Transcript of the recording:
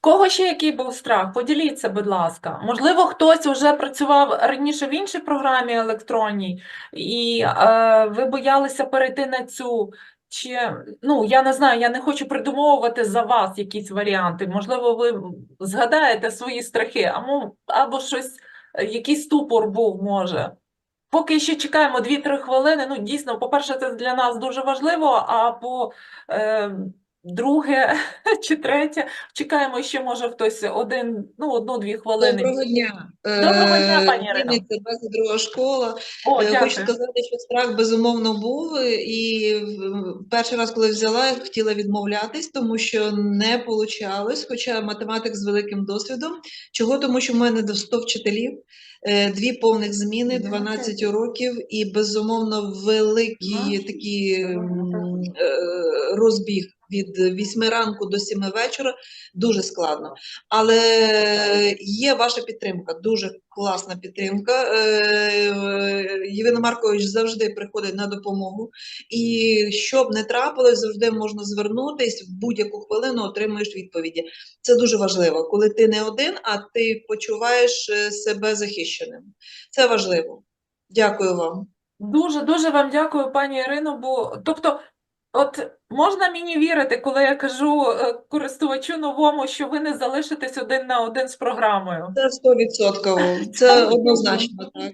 Кого ще який був страх? Поділіться, будь ласка. Можливо, хтось вже працював раніше в іншій програмі електронній, і е, ви боялися перейти на цю. Чи, ну, я не знаю, я не хочу придумовувати за вас якісь варіанти. Можливо, ви згадаєте свої страхи, а мо- або щось, якийсь ступор був, може. Поки ще чекаємо 2-3 хвилини. Ну, дійсно, по-перше, це для нас дуже важливо, а по е, друге чи третє, чекаємо ще, може, хтось один, ну, одну-дві хвилини. Доброго дня. Доброго дня, Е, пані Ірино. 22 школа. О, Е, Хочу сказати, що страх безумовно був, і перший раз, коли взяла, я хотіла відмовлятись, тому що не получалось, хоча математик з великим досвідом. Чого? Тому що в мене до 100 вчителів, е, дві повних зміни, 12 уроків і безумовно великий такий е, розбіг від 8 ранку до 7 вечора. Дуже складно. Але є ваша підтримка, дуже класна підтримка. Е, Євгена Маркович завжди приходить на допомогу. І щоб не трапилось, завжди можна звернутись в будь-яку хвилину, отримуєш відповіді. Це дуже важливо, коли ти не один, а ти почуваєш е, себе захищеним. Це важливо. Дякую вам. Дуже дуже вам дякую, пані Ірино. Бо тобто, от можна мені вірити, коли я кажу е, користувачу новому, що ви не залишитесь один на один з програмою. Це 100%. Це однозначно так.